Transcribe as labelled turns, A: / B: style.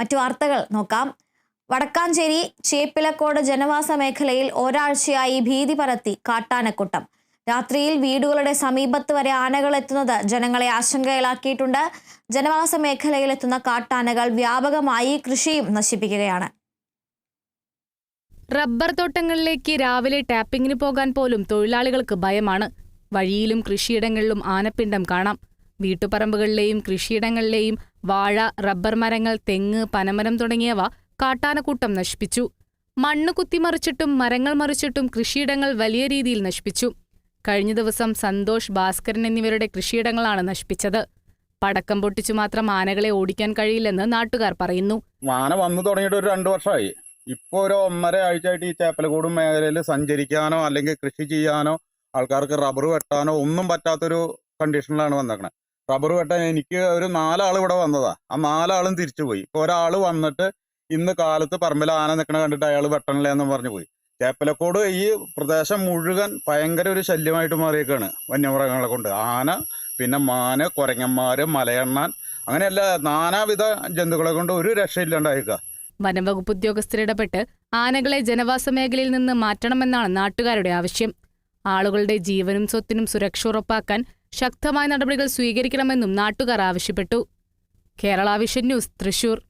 A: മറ്റു വാർത്തകൾ നോക്കാം. വടക്കാഞ്ചേരി ചേപ്പിലക്കോട് ജനവാസ മേഖലയിൽ ഒരാഴ്ചയായി ഭീതി പരത്തി കാട്ടാനക്കൂട്ടം. രാത്രിയിൽ വീടുകളുടെ സമീപത്ത് വരെ ആനകൾ എത്തുന്നത് ജനങ്ങളെ ആശങ്കയിലാക്കിയിട്ടുണ്ട്. ജനവാസ മേഖലയിൽ എത്തുന്ന കാട്ടാനകൾ വ്യാപകമായി കൃഷിയും നശിപ്പിക്കുകയാണ്.
B: റബ്ബർ തോട്ടങ്ങളിലേക്ക് രാവിലെ ടാപ്പിങ്ങിന് പോകാൻ പോലും തൊഴിലാളികൾക്ക് ഭയമാണ്. വഴിയിലും കൃഷിയിടങ്ങളിലും ആനപ്പിണ്ടം കാണാം. വീട്ടുപറമ്പുകളിലെയും കൃഷിയിടങ്ങളിലെയും വാഴ റബ്ബർ മരങ്ങൾ തെങ്ങ് പനമരം തുടങ്ങിയവ കാട്ടാനക്കൂട്ടം നശിപ്പിച്ചു. മണ്ണ് കുത്തിമറിച്ചിട്ടും മരങ്ങൾ മറിച്ചിട്ടും കൃഷിയിടങ്ങൾ വലിയ രീതിയിൽ നശിപ്പിച്ചു. കഴിഞ്ഞ ദിവസം സന്തോഷ് ഭാസ്കരൻ എന്നിവരുടെ കൃഷിയിടങ്ങളാണ് നശിപ്പിച്ചത്. പടക്കം പൊട്ടിച്ചു മാത്രം ആനകളെ ഓടിക്കാൻ കഴിയില്ലെന്ന് നാട്ടുകാർ പറയുന്നു.
C: ആന വന്നു തുടങ്ങിയിട്ട് ഒരു രണ്ടു വർഷമായി. ഇപ്പോൾ ഒരു ഒന്നര ആഴ്ചയായിട്ട് ഈ ചേപ്പലക്കൂടും മേഖലയിൽ സഞ്ചരിക്കാനോ അല്ലെങ്കിൽ കൃഷി ചെയ്യാനോ ആൾക്കാർക്ക് റബ്ബർ വെട്ടാനോ ഒന്നും പറ്റാത്തൊരു കണ്ടീഷനിലാണ് വന്നേക്കണത് റബ്ബർ വെട്ടാൻ എനിക്ക് ഒരു നാലാൾ ഇവിടെ വന്നതാ. ആ നാലാളും തിരിച്ചു പോയി ഇപ്പൊ ഒരാൾ വന്നിട്ട് ഇന്ന് കാലത്ത് പറമ്പിൽ ആന നിൽക്കണ കണ്ടിട്ട് അയാൾ വെട്ടണില്ല എന്ന് പറഞ്ഞു പോയി. ചേപ്പലക്കോട് ഈ പ്രദേശം മുഴുവൻ ഭയങ്കര ഒരു ശല്യമായിട്ട് മാറിയേക്കാണ് വന്യമൃഗങ്ങളെ കൊണ്ട്. ആന പിന്നെ മാന് കുരങ്ങന്മാർ മലയണ്ണാൻ അങ്ങനെയല്ല നാനാവിധ ജന്തുക്കളെ കൊണ്ട് ഒരു രക്ഷയില്ലാണ്ടായേക്കുക
B: വനംവകുപ്പ് ഉദ്യോഗസ്ഥരിടപെട്ട് ആനകളെ ജനവാസ മേഖലയിൽ നിന്ന് മാറ്റണമെന്നാണ് നാട്ടുകാരുടെ ആവശ്യം. ആളുകളുടെ ജീവനും സ്വത്തിനും സുരക്ഷ ഉറപ്പാക്കാൻ ശക്തമായ നടപടികൾ സ്വീകരിക്കണമെന്നും നാട്ടുകാർ ആവശ്യപ്പെട്ടു. Kerala vision news Thrissur.